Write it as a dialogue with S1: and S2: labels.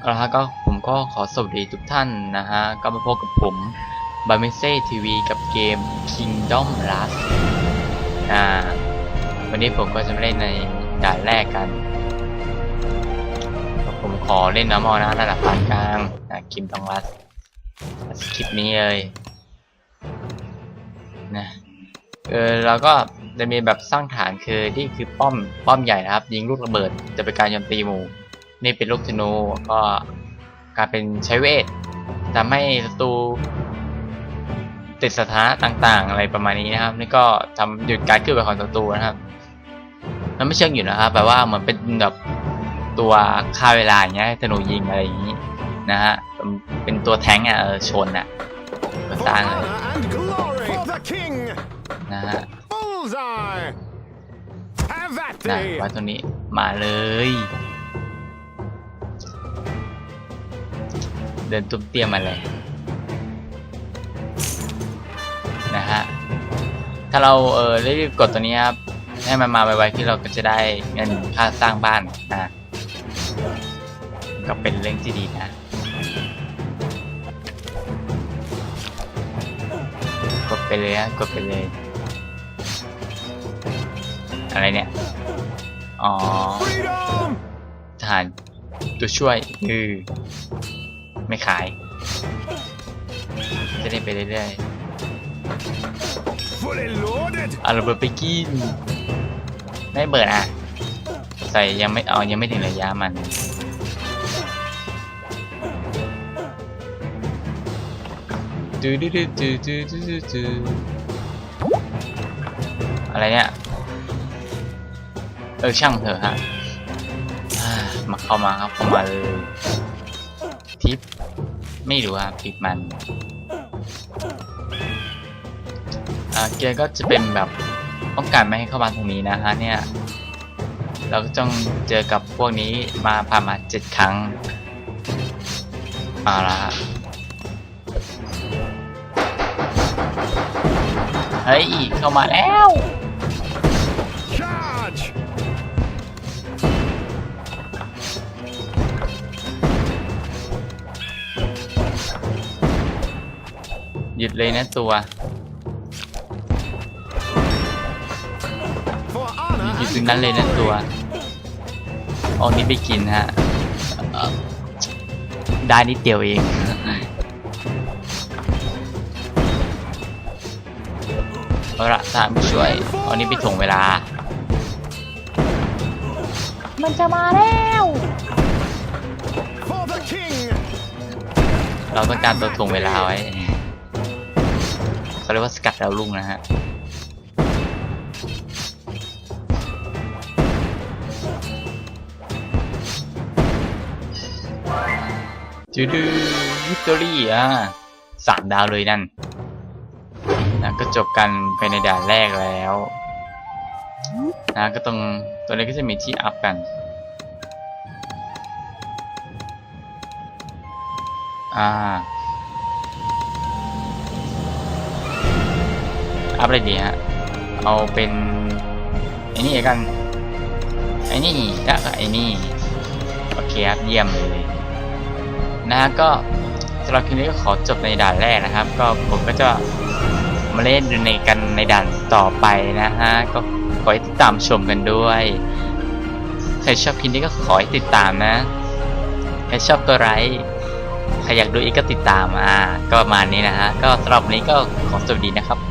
S1: เอาละฮะก็ผมก็ขอสวัสดีทุกท่านนะฮะ ก็มาพบกับผมบาเมเซ่ทีวีกับเกม Kingdom Rush อ่า วันนี้ผมก็จะมาเล่นในด่านแรกกัน ผมขอเล่นน้ำมอนะระดับปานกลางนะ Kingdom Rush คลิปนี้เลยนะเออเราก็จะมีแบบสร้างฐานคือที่คือป้อมป้อมใหญ่นะครับ ยิงลูกระเบิดจะเป็นการโจมตีหมู่ นี่เป็นลูกธนูก็กลายเป็นใช้เวททำให้ศัตรูติดสถานะต่างๆ อะไรประมาณนี้นะครับ นี่ก็ทำหยุดการเคลื่อนไหวของศัตรูนะครับมันไม่เชิงอยู่นะครับแปลว่าเหมือนเป็นแบบตัวฆ่าเวลาอย่างเงี้ยให้ธนูยิงอะไรอย่างงี้นะฮะเป็นเป็นตัวแทงก์อะเออชนอะก็
S2: For
S1: สร้างเลย
S2: honor and glory for the king.
S1: นะฮะ
S2: Bullseye. Have that
S1: นะ
S2: day.
S1: ไว้ตรงนี้มาเลย เดินตุ้มเตี้ยมมาเลยนะฮะถ้าเราเออรีบๆกดตัวนี้ครับให้มันมาไวๆที่เราก็จะได้เงินค่าสร้างบ้านนะก็เป็นเรื่องที่ดีนะกดไปเลยฮะกดไปเลย อะไรเนี่ย อ๋อ
S2: Freedom.
S1: ทหารตัวช่วยคือ ไม่ขาย จะเล่นไปเรื่อยๆเอาระเบิดไปกินไม่เบิดอะ ใส่ยังไม่เอายังไม่ถึงระยะมันดูดูดูดูดูดูดูอะไรเนี่ย เออช่างเถอะฮะ มาเข้ามาครับเข้ามาเลย ทิปไม่รู้ครับทิปมันอ่าเกียร์ก็จะเป็นแบบต้องการไม่ให้เข้ามาตรงนี้นะฮะเนี่ย เราก็ต้องเจอกับพวกนี้มาผ่านมาเจ็ดครั้งเอาละฮะเฮ้ยเข้ามาแล้ว หยุดเลยนะตัว
S2: For honor
S1: อยู่
S2: and
S1: ตรงนั้นเลยนะตัว
S2: glory.
S1: เอานี้ไปกินฮะเอ่อได้นิดเดียวเองเอาละตามช่วยเอานี้ไปถ่วงเวลา
S3: มันจะมาแล้ว
S2: For the king.
S1: เราต้องการตัวถ่วงเวลาไว้ เขาเรียกว่าสกัดดาวรุ่งนะฮะจูดูวิกตอรี่อะสามดาวเลยนั่นนะก็จบกันไปในด่านแรกแล้วนะก็ตรงตัวนี้ก็จะมีที่อัพกันอ่า อัพอะไรดีฮะ เอาเป็นไอ้นี่กันไอ้นี่แล้วก็ไอ้นี่โอเคครับเยี่ยมเลยนะฮะก็สำหรับคลิปนี้ก็ขอจบในด่านแรกนะครับ ก็ผมก็จะมาเล่นในกันในด่านต่อไปนะฮะก็ขอให้ติดตามชมกันด้วยใครชอบคลิปนี้ก็ขอให้ติดตามนะใครชอบก็ไลค์ใครอยากดูอีกก็ติดตามอ่าก็ประมาณนี้นะฮะก็สำหรับนนี้ก็ขอสวัสดีนะครับ